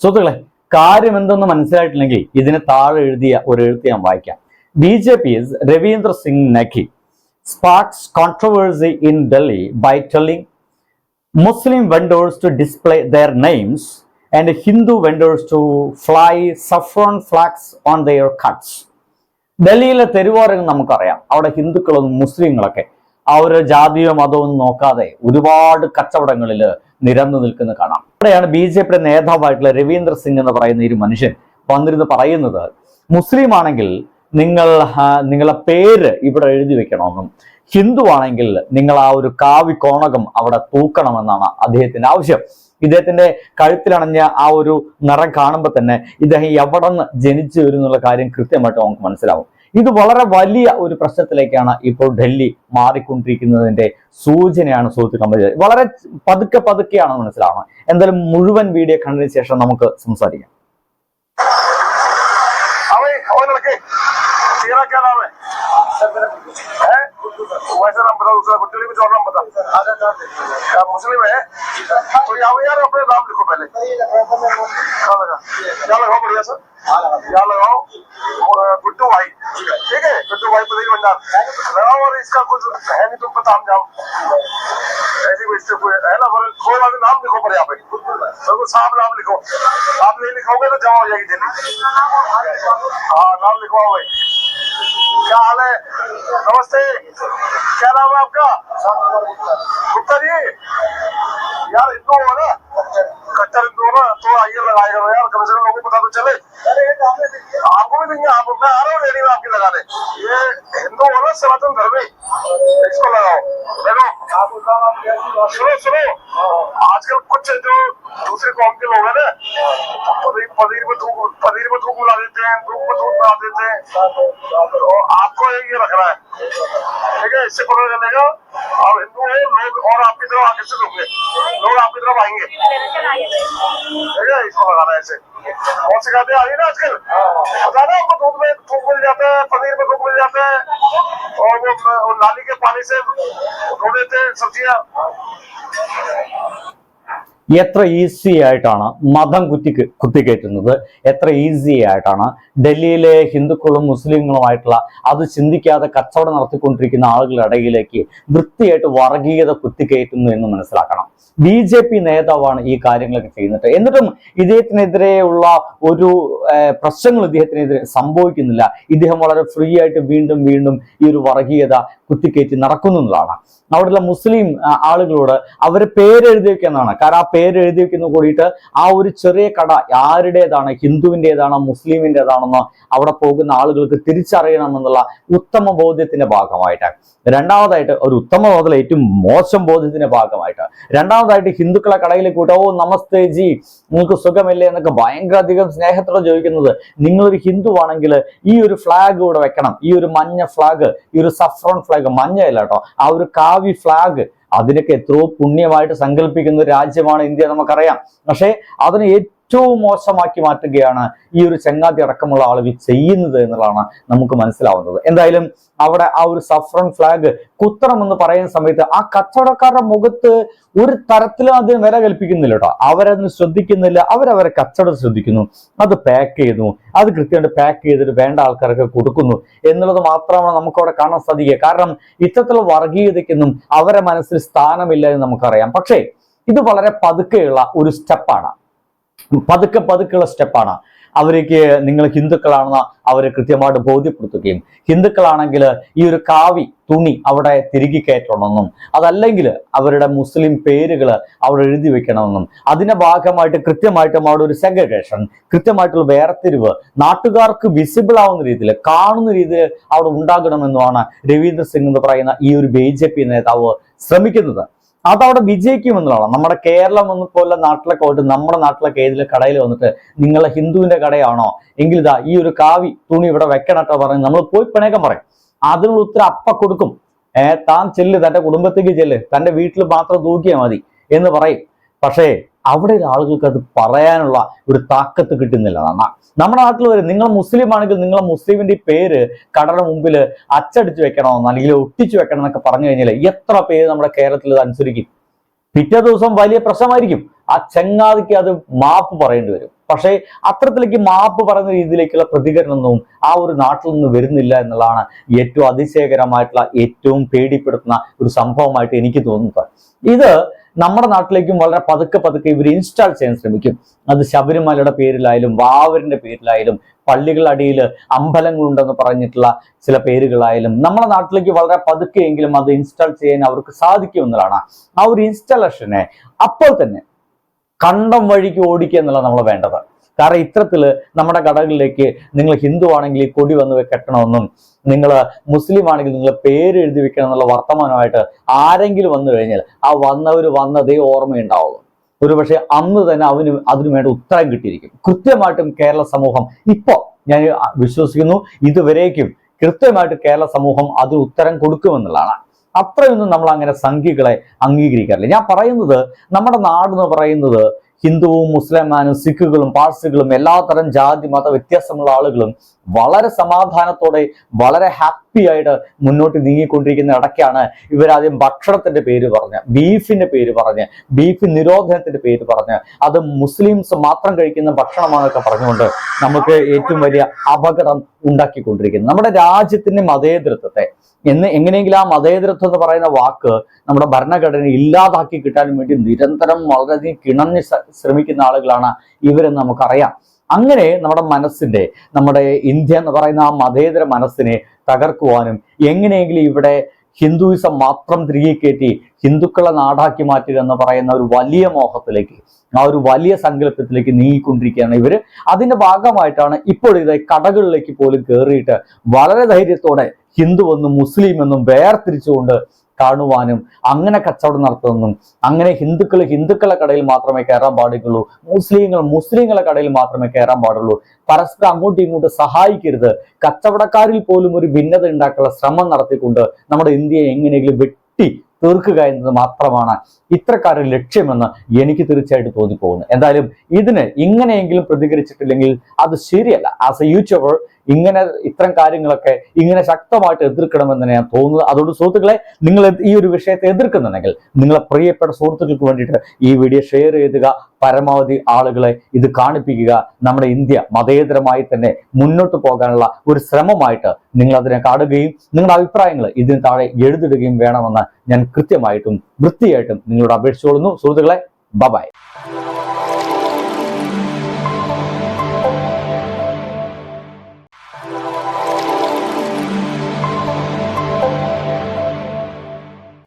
സുഹൃത്തുക്കളെ കാര്യം എന്തെന്ന് മനസ്സിലായിട്ടില്ലെങ്കിൽ ഇതിന് താഴെ എഴുതിയ ഒരു എഴുത്ത് ഞാൻ വായിക്കാം. B J P Ravindra Singh Negi sparks controversy in Delhi by telling Muslim vendors to display their names and Hindu vendors to fly saffron flags on their carts ഡൽഹിയിലെ തെരുവോരങ്ങൾ നമുക്കറിയാം. അവിടെ ഹിന്ദുക്കളും മുസ്ലിങ്ങളൊക്കെ ആ ഒരു ജാതിയോ മതവും നോക്കാതെ ഒരുപാട് കച്ചവടങ്ങളിൽ നിരന്നു നിൽക്കുന്ന കാണാം. അവിടെയാണ് ബി ജെ പിയുടെ നേതാവായിട്ടുള്ള രവീന്ദ്ര സിംഗ് എന്ന് പറയുന്ന ഒരു മനുഷ്യൻ വന്നിരുന്ന് പറയുന്നത് മുസ്ലിം ആണെങ്കിൽ നിങ്ങൾ നിങ്ങളുടെ നിങ്ങളെ പേര് ഇവിടെ എഴുതി വെക്കണമെന്നും ഹിന്ദു ആണെങ്കിൽ നിങ്ങൾ ആ ഒരു കാവി കോണകം അവിടെ തൂക്കണമെന്നാണ് അദ്ദേഹത്തിന്റെ ആവശ്യം. ഇദ്ദേഹത്തിന്റെ കഴുത്തിലണഞ്ഞ ആ ഒരു നിറം കാണുമ്പോൾ തന്നെ ഇദ്ദേഹം എവിടെ നിന്ന് ജനിച്ചു വരുന്നുള്ള കാര്യം കൃത്യമായിട്ട് നമുക്ക് മനസ്സിലാവും. ഇത് വളരെ വലിയ ഒരു പ്രശ്നത്തിലേക്കാണ് ഇപ്പോൾ ഡൽഹി മാറിക്കൊണ്ടിരിക്കുന്നതിന്റെ സൂചനയാണ് സുഹൃത്തുക്കൾ വളരെ പതുക്കെ പതുക്കെയാണ് മനസ്സിലാവുന്നത്. എന്തായാലും മുഴുവൻ വീഡിയോ കണ്ടതിന് ശേഷം നമുക്ക് സംസാരിക്കാം. तेरा क्या नाम है? हैं? वैसे नाम बता दूसरा कुछ भी तो नाम बता। मुस्लिम है? तो यहाँ यार अपने नाम लिखो पहले। क्या लगा? क्या लगाओ बढ़िया सर क्या लगाओ? और गुड्डू भाई। ठीक है? गुड्डू भाई पति भंडार लगाओ और इसका कुछ है नहीं, तुम पता हम जाओ। ऐसी बेचते हुए है ना, पर कोई बात नाम लिखो पर यहाँ पे। बिल्कुल साफ़ नाम लिखो। आप नहीं लिखोगे तो जमा हो जाएगी दिल्ली हाँ नाम लिखवाओ भाई। क्या हाल है? नमस्ते। क्या नाम है आपका? गुप्ता जी। यार हिंदू हो ना? कट्टर हिंदू हो ना तो आइए लगाएगा यार, कम से कम लोगों को पता तो चले आपको भी देंगे आप मैं आ रहा हूँ रेडी में आपकी लगाने ये हिंदू हो ना सनातन धर्मी इसको लगाओ देखो सुनो सुनो आजकल कुछ जो दूसरे कौम के लोग हैं ना पनीर पनीर में थूक पनीर में थूक मिला देते हैं दूध में दूध मिला देते हैं तो आपको ये रखना है ठीक है इससे पता चलेगा आप हिंदू है, लोग और आपकी तरफ़ आकर्षित होंगे लोग आपकी तरफ़ आएँगे। इसको लगाना ऐसे। बहुत सी खाते आ रही है ना आजकल। पता ना आपको दूध में थूक मिल जाता है, पनीर में थूक मिल जाता है, और वो नाली के पानी से धो देते हैं सब्ज़ियाँ। എത്ര ഈസി ആയിട്ടാണ് മതം കുത്തി കുത്തിക്കയറ്റുന്നത്? എത്ര ഈസി ആയിട്ടാണ് ഡൽഹിയിലെ ഹിന്ദുക്കളും മുസ്ലിങ്ങളുമായിട്ടുള്ള അത് ചിന്തിക്കാതെ കച്ചവടം നടത്തിക്കൊണ്ടിരിക്കുന്ന ആളുകളുടെ ഇടയിലേക്ക് വൃത്തിയായിട്ട് വർഗീയത കുത്തിക്കയറ്റുന്നു എന്ന് മനസ്സിലാക്കണം. ബി ജെ പി നേതാവാണ് ഈ കാര്യങ്ങളൊക്കെ ചെയ്യുന്നത്. എന്നിട്ടും ഇദ്ദേഹത്തിനെതിരെയുള്ള ഒരു പ്രശ്നങ്ങൾ ഇദ്ദേഹത്തിനെതിരെ സംഭവിക്കുന്നില്ല. ഇദ്ദേഹം വളരെ ഫ്രീ ആയിട്ട് വീണ്ടും വീണ്ടും ഈ ഒരു വർഗീയത കുത്തിക്കയറ്റി നടക്കുന്നതാണ് അവിടെയുള്ള മുസ്ലിം ആളുകളോട് അവരെ പേരെഴുതി വെക്കുന്നതാണ് കാരണം ആ പേര് എഴുതി വെക്കുന്ന കൂടിയിട്ട് ആ ഒരു ചെറിയ കട ആരുടേതാണ്? ഹിന്ദുവിന്റെതാണ് മുസ്ലിമിന്റെതാണെന്ന് അവിടെ പോകുന്ന ആളുകൾക്ക് തിരിച്ചറിയണമെന്നുള്ള ഉത്തമ ബോധ്യത്തിന്റെ ഭാഗമായിട്ട്. രണ്ടാമതായിട്ട് ഒരു ഉത്തമ ബോധം ഏറ്റവും മോശം ബോധ്യത്തിന്റെ ഭാഗമായിട്ട്. രണ്ടാമതായിട്ട് ഹിന്ദുക്കളെ കടയിൽ കൂട്ട ഓ നമസ്തേ ജി നിങ്ങൾക്ക് സുഖമില്ലേ? എന്നൊക്കെ ഭയങ്കര അധികം സ്നേഹത്തോടെ ചോദിക്കുന്നത് നിങ്ങളൊരു ഹിന്ദു ആണെങ്കിൽ ഈ ഒരു ഫ്ലാഗ് ഇവിടെ വെക്കണം. ഈ ഒരു മഞ്ഞ ഫ്ലാഗ് ഈ ഒരു സഫ്രോൺ ഫ്ലാഗ് മഞ്ഞയല്ല കേട്ടോ. ആ ഒരു കാവി ഫ്ലാഗ് അതിനൊക്കെ എത്രയോ പുണ്യമായിട്ട് സങ്കല്പിക്കുന്ന ഒരു രാജ്യമാണ് ഇന്ത്യ നമുക്കറിയാം. പക്ഷേ അതിന് ഏറ്റവും മോശമാക്കി മാറ്റുകയാണ് ഈ ഒരു ചങ്ങാതി അടക്കമുള്ള ആളുകൾ ചെയ്യുന്നത് എന്നുള്ളതാണ് നമുക്ക് മനസ്സിലാവുന്നത്. എന്തായാലും അവിടെ ആ ഒരു സഫ്രൺ ഫ്ലാഗ് കുത്തണമെന്ന് പറയുന്ന സമയത്ത് ആ കച്ചവടക്കാരുടെ മുഖത്ത് ഒരു തരത്തിലും അതിന് വില കൽപ്പിക്കുന്നില്ല കേട്ടോ. അവരതിന് ശ്രദ്ധിക്കുന്നില്ല. അവരവരെ കച്ചവടം ശ്രദ്ധിക്കുന്നു. അത് പാക്ക് ചെയ്യുന്നു. അത് കൃത്യമായിട്ട് പാക്ക് ചെയ്തിട്ട് വേണ്ട ആൾക്കാരൊക്കെ കൊടുക്കുന്നു എന്നുള്ളത് മാത്രമാണ് നമുക്ക് അവിടെ കാണാൻ സാധിക്കുക. കാരണം ഇത്തരത്തിലുള്ള വർഗീയതയ്ക്കൊന്നും അവരെ മനസ്സിൽ സ്ഥാനമില്ല എന്ന് നമുക്കറിയാം. പക്ഷേ ഇത് വളരെ പതുക്കെയുള്ള ഒരു സ്റ്റെപ്പാണ് പതുക്കെ പതുക്കെയുള്ള സ്റ്റെപ്പാണ്. അവർക്ക് നിങ്ങൾ ഹിന്ദുക്കളാണെന്ന് അവരെ കൃത്യമായിട്ട് ബോധ്യപ്പെടുത്തുകയും ഹിന്ദുക്കളാണെങ്കിൽ ഈ ഒരു കാവി തുണി അവിടെ തിരികെ കയറ്റണമെന്നും അതല്ലെങ്കിൽ അവരുടെ മുസ്ലിം പേരുകൾ അവിടെ എഴുതി വെക്കണമെന്നും അതിന്റെ ഭാഗമായിട്ട് കൃത്യമായിട്ടും അവിടെ ഒരു സെഗ്രഗേഷൻ കൃത്യമായിട്ടുള്ള വേർതിരിവ് നാട്ടുകാർക്ക് വിസിബിൾ ആവുന്ന രീതിയിൽ കാണുന്ന രീതിയിൽ അവിടെ ഉണ്ടാകണമെന്നുമാണ് രവീന്ദ്ര സിംഗ് എന്ന് പറയുന്ന ഈ ഒരു ബി നേതാവ് ശ്രമിക്കുന്നത്. അതവിടെ വിജയിക്കും എന്നുള്ളതാണ്. നമ്മുടെ കേരളം എന്ന് പോലെ നാട്ടിലൊക്കെ പോയിട്ട് നമ്മുടെ നാട്ടിലൊക്കെ ഏതിലെ കടയിൽ വന്നിട്ട് നിങ്ങളെ ഹിന്ദുവിന്റെ കടയാണോ? എങ്കിൽ ഇതാ ഈ ഒരു കാവി തുണി ഇവിടെ വെക്കണട്ടോ പറഞ്ഞ് നമ്മൾ പോയി പിണേക്കം പറയും. അതിനുള്ള ഉത്തരം അപ്പ കൊടുക്കും. ഏ താൻ ചെല്ല് തന്റെ കുടുംബത്തേക്ക് ചെല്ല് തന്റെ വീട്ടിൽ മാത്രം തൂക്കിയാൽ മതി എന്ന് പറയും. പക്ഷേ അവിടെയുള്ള ആളുകൾക്ക് അത് പറയാനുള്ള ഒരു താക്കത്ത് കിട്ടുന്നില്ല എന്നാണ് നമ്മുടെ നാട്ടിൽ വരെ നിങ്ങൾ മുസ്ലിം ആണെങ്കിൽ നിങ്ങൾ മുസ്ലിമിന്റെ പേര് കടയുടെ മുമ്പിൽ അച്ചടിച്ചു വെക്കണമെന്ന് അല്ലെങ്കിൽ ഒട്ടിച്ചു വെക്കണം എന്നൊക്കെ പറഞ്ഞു കഴിഞ്ഞാൽ എത്ര പേര് നമ്മുടെ കേരളത്തിൽ ഇത് അനുസരിക്കും? പിറ്റേ ദിവസം വലിയ പ്രശ്നമായിരിക്കും. ആ ചങ്ങാതിക്ക് അത് മാപ്പ് പറയേണ്ടി വരും. പക്ഷേ അത്തരത്തിലേക്ക് മാപ്പ് പറയുന്ന രീതിയിലേക്കുള്ള പ്രതികരണമൊന്നും ആ ഒരു നാട്ടിൽ നിന്ന് വരുന്നില്ല എന്നുള്ളതാണ് ഏറ്റവും അതിശയകരമായിട്ടുള്ള ഏറ്റവും പേടിപ്പെടുത്തുന്ന ഒരു സംഭവമായിട്ട് എനിക്ക് തോന്നുന്നത്. ഇത് നമ്മുടെ നാട്ടിലേക്കും വളരെ പതുക്കെ പതുക്കെ ഇവർ ഇൻസ്റ്റാൾ ചെയ്യാൻ ശ്രമിക്കും. അത് ശബരിമലയുടെ പേരിലായാലും വാവരിന്റെ പേരിലായാലും പള്ളികളടിയിൽ അമ്പലങ്ങളുണ്ടെന്ന് പറഞ്ഞിട്ടുള്ള ചില പേരുകളായാലും നമ്മുടെ നാട്ടിലേക്ക് വളരെ പതുക്കെയെങ്കിലും അത് ഇൻസ്റ്റാൾ ചെയ്യാൻ അവർക്ക് സാധിക്കുമെന്നതാണ് ആ ഒരു ഇൻസ്റ്റാളേഷനെ അപ്പോൾ തന്നെ കണ്ടം വഴിക്ക് ഓടിക്കുക എന്നുള്ളത് നമ്മൾ വേണ്ടത്. കാരണം ഇത്തരത്തിൽ നമ്മുടെ കടകളിലേക്ക് നിങ്ങൾ ഹിന്ദു ആണെങ്കിൽ ഈ കൊടി വന്ന് കെട്ടണമെന്നും നിങ്ങൾ മുസ്ലിം ആണെങ്കിൽ നിങ്ങൾ പേര് എഴുതി വെക്കണം എന്നുള്ള വർത്തമാനമായിട്ട് ആരെങ്കിലും വന്നു കഴിഞ്ഞാൽ ആ വന്നവർ വന്നതേ ഓർമ്മയുണ്ടാവുള്ളൂ ഒരുപക്ഷെ അന്ന് തന്നെ അവന് അതിനു വേണ്ട ഉത്തരം കിട്ടിയിരിക്കും. കൃത്യമായിട്ടും കേരള സമൂഹം ഇപ്പോൾ ഞാൻ വിശ്വസിക്കുന്നു ഇതുവരേക്കും കൃത്യമായിട്ട് കേരള സമൂഹം അതിന് ഉത്തരം കൊടുക്കുമെന്നുള്ളതാണ്. അത്രയൊന്നും നമ്മൾ അങ്ങനെ സംഖ്യകളെ അംഗീകരിക്കാറില്ല. ഞാൻ പറയുന്നത് നമ്മുടെ നാട് എന്ന് പറയുന്നത് ഹിന്ദുവും മുസ്ലിമാനും സിഖുകളും പാഴ്സികളും എല്ലാത്തരം ജാതി മത വ്യത്യാസമുള്ള ആളുകളും വളരെ സമാധാനത്തോടെ വളരെ ഹാപ്പി ആയിട്ട് മുന്നോട്ട് നീങ്ങിക്കൊണ്ടിരിക്കുന്ന ഇടയ്ക്കാണ് ഇവരാദ്യം ഭക്ഷണത്തിന്റെ പേര് പറഞ്ഞ് ബീഫിന്റെ പേര് പറഞ്ഞ് ബീഫ് നിരോധനത്തിന്റെ പേര് പറഞ്ഞ് അത് മുസ്ലിംസ് മാത്രം കഴിക്കുന്ന ഭക്ഷണമാണെന്നൊക്കെ പറഞ്ഞുകൊണ്ട് നമുക്ക് ഏറ്റവും വലിയ അപകടം ഉണ്ടാക്കിക്കൊണ്ടിരിക്കുന്നത് നമ്മുടെ രാജ്യത്തിന്റെ മതേതരത്വത്തെ എന്ന് എങ്ങനെയെങ്കിലും ആ മതേതരത്വം എന്ന് പറയുന്ന വാക്ക് നമ്മുടെ ഭരണഘടന ഇല്ലാതാക്കി കിട്ടാൻ വേണ്ടി നിരന്തരം വളരെയധികം കിണഞ്ഞ് ശ്ര- ശ്രമിക്കുന്ന ആളുകളാണ് ഇവരെന്ന് നമുക്കറിയാം. അങ്ങനെ നമ്മുടെ മനസ്സിന്റെ നമ്മുടെ ഇന്ത്യ എന്ന് പറയുന്ന ആ മതേതര മനസ്സിനെ തകർക്കുവാനും എങ്ങനെയെങ്കിലും ഇവിടെ ഹിന്ദുയിസം മാത്രം തിരികെ കയറ്റി ഹിന്ദുക്കളെ നാടാക്കി മാറ്റുക എന്ന് പറയുന്ന ഒരു വലിയ മോഹത്തിലേക്ക് ആ ഒരു വലിയ സങ്കല്പത്തിലേക്ക് നീങ്ങിക്കൊണ്ടിരിക്കുകയാണ് ഇവർ. അതിന്റെ ഭാഗമായിട്ടാണ് ഇപ്പോൾ കടകളിലേക്ക് പോലും കയറിയിട്ട് വളരെ ധൈര്യത്തോടെ ഹിന്ദു എന്നും മുസ്ലിം എന്നും വേർതിരിച്ചുകൊണ്ട് കാണുവാനും അങ്ങനെ കച്ചവടം നടത്തുന്നതും അങ്ങനെ ഹിന്ദുക്കൾ ഹിന്ദുക്കളെ കടയിൽ മാത്രമേ കയറാൻ പാടുള്ളൂ. മുസ്ലിങ്ങൾ മുസ്ലിങ്ങളെ കടയിൽ മാത്രമേ കയറാൻ പാടുള്ളൂ. പരസ്പരം അങ്ങോട്ടും ഇങ്ങോട്ടും സഹായിക്കരുത്. കച്ചവടക്കാരിൽ പോലും ഒരു ഭിന്നത ഉണ്ടാക്കാനുള്ള ശ്രമം നടത്തിക്കൊണ്ട് നമ്മുടെ ഇന്ത്യയെ എങ്ങനെയെങ്കിലും വെട്ടി തീർക്കുക എന്നത് മാത്രമാണ് ഇത്രക്കാരുടെ ലക്ഷ്യമെന്ന് എനിക്ക് തീർച്ചയായിട്ടും തോന്നിപ്പോകുന്നു. എന്തായാലും ഇതിന് ഇങ്ങനെയെങ്കിലും പ്രതികരിച്ചിട്ടില്ലെങ്കിൽ അത് ശരിയല്ല. ആസ് എ യൂട്യൂബർ ഇങ്ങനെ ഇത്തരം കാര്യങ്ങളൊക്കെ ഇങ്ങനെ ശക്തമായിട്ട് എതിർക്കണമെന്ന് ഞാൻ തോന്നുന്നത്. അതുകൊണ്ട് സുഹൃത്തുക്കളെ നിങ്ങൾ ഈ ഒരു വിഷയത്തെ എതിർക്കുന്നുണ്ടെങ്കിൽ നിങ്ങളെ പ്രിയപ്പെട്ട സുഹൃത്തുക്കൾക്ക് വേണ്ടിയിട്ട് ഈ വീഡിയോ ഷെയർ ചെയ്യുക. പരമാവധി ആളുകളെ ഇത് കാണിപ്പിക്കുക. നമ്മുടെ ഇന്ത്യ മതേതരമായി തന്നെ മുന്നോട്ട് പോകാനുള്ള ഒരു ശ്രമമായിട്ട് നിങ്ങൾ അതിനെ കാണുകയും നിങ്ങളുടെ അഭിപ്രായങ്ങൾ ഇതിന് താഴെ എഴുതിടുകയും വേണമെന്ന് ഞാൻ കൃത്യമായിട്ടും വൃത്തിയായിട്ടും നിങ്ങളോട് അപേക്ഷിച്ചുകൊള്ളുന്നു. സുഹൃത്തുക്കളെ ബബായ്